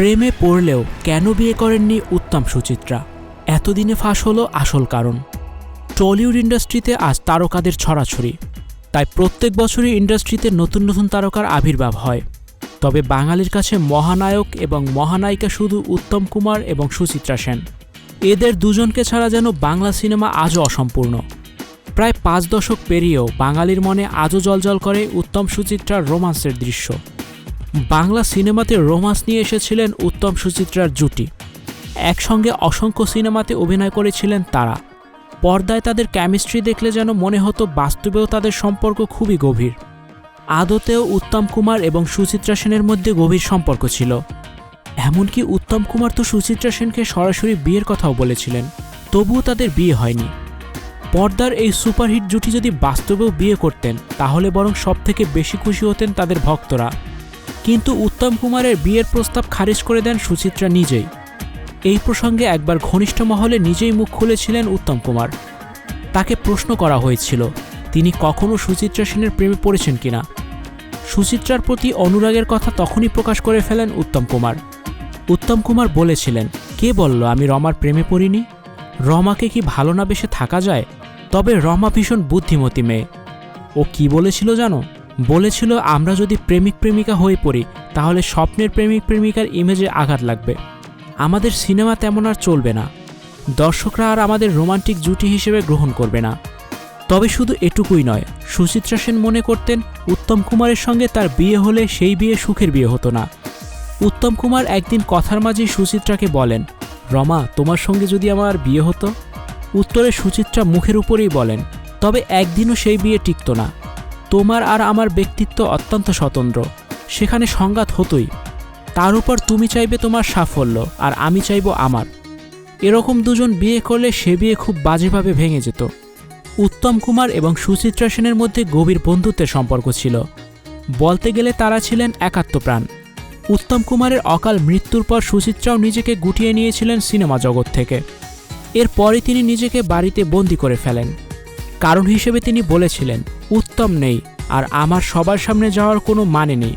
প্রেমে পড়লেও কেন বিয়ে করেননি উত্তম সুচিত্রা? এতদিনে ফাঁস হলো আসল কারণ। টলিউড ইন্ডাস্ট্রিতে আজ তারকাদের ছড়াছড়ি। তাই প্রত্যেক বছরই ইন্ডাস্ট্রিতে নতুন নতুন তারকার আবির্ভাব হয়। তবে বাঙালির কাছে মহানায়ক এবং মহানায়িকা শুধু উত্তম কুমার এবং সুচিত্রা সেন। এদের দুজনকে ছাড়া যেন বাংলা সিনেমা আজও অসম্পূর্ণ। প্রায় পাঁচ দশক পেরিয়েও বাঙালির মনে আজও জলজল করে উত্তম সুচিত্রার রোমান্সের দৃশ্য। বাংলা সিনেমাতে রোমান্স নিয়ে এসেছিলেন উত্তম সুচিত্রার জুটি। একসঙ্গে অসংখ্য সিনেমাতে অভিনয় করেছিলেন তারা। পর্দায় তাদের কেমিস্ট্রি দেখলে যেন মনে হতো বাস্তবেও তাদের সম্পর্ক খুবই গভীর। আদতেও উত্তম কুমার এবং সুচিত্রা সেনের মধ্যে গভীর সম্পর্ক ছিল। এমনকি উত্তম কুমার তো সুচিত্রা সেনকে সরাসরি বিয়ের কথাও বলেছিলেন, তবুও তাদের বিয়ে হয়নি। পর্দার এই সুপারহিট জুটি যদি বাস্তবেও বিয়ে করতেন, তাহলে বরং সবথেকে বেশি খুশি হতেন তাদের ভক্তরা। কিন্তু উত্তম কুমারের বিয়ের প্রস্তাব খারিজ করে দেন সুচিত্রা নিজেই। এই প্রসঙ্গে একবার ঘনিষ্ঠ মহলে নিজেই মুখ খুলেছিলেন উত্তম কুমার। তাকে প্রশ্ন করা হয়েছিল, তিনি কখনো সুচিত্রা সেনের প্রেমে পড়েছেন কিনা? সুচিত্রার প্রতি অনুরাগের কথা তখনই প্রকাশ করে ফেলেন উত্তম কুমার। উত্তম কুমার বলেছিলেন, কে বলল আমি রমার প্রেমে পড়িনি? রমাকে কি ভালো না বেশে থাকা যায়? তবে রমা ভীষণ বুদ্ধিমতী মেয়ে। ও কি বলেছিল জানো? বলেছিল, আমরা যদি প্রেমিক প্রেমিকা হয়ে পড়ি, তাহলে স্বপ্নের প্রেমিক প্রেমিকার ইমেজে আঘাত লাগবে। আমাদের সিনেমা তেমন আর চলবে না। দর্শকরা আর আমাদের রোমান্টিক জুটি হিসেবে গ্রহণ করবে না। তবে শুধু এটুকুই নয়, সুচিত্রা সেন মনে করতেন, উত্তম কুমারের সঙ্গে তার বিয়ে হলে সেই বিয়ে সুখের বিয়ে হতো না। উত্তম কুমার একদিন কথার মাঝেই সুচিত্রাকে বলেন, রমা, তোমার সঙ্গে যদি আমার বিয়ে হতো? উত্তরে সুচিত্রা মুখের উপরেই বলেন, তবে একদিনও সেই বিয়ে টিকত না। তোমার আর আমার ব্যক্তিত্ব অত্যন্ত স্বতন্ত্র। সেখানে সংঘাত হতোই। তার উপর তুমি চাইবে তোমার সাফল্য, আর আমি চাইব আমার। এরকম দুজন বিয়ে করলে সে বিয়ে খুব বাজেভাবে ভেঙে যেত। উত্তম কুমার এবং সুচিত্রা সেনের মধ্যে গভীর বন্ধুত্বের সম্পর্ক ছিল। বলতে গেলে তারা ছিলেন একাত্মপ্রাণ উত্তম কুমারের অকাল মৃত্যুর পর সুচিত্রাও নিজেকে গুটিয়ে নিয়েছিলেন সিনেমা জগৎ থেকে। এরপরে তিনি নিজেকে বাড়িতে বন্দি করে ফেলেন। কারণ হিসেবে তিনি বলেছিলেন উত্তম নেই আর আমার সবার সামনে যাওয়ার কোনো মানে নেই।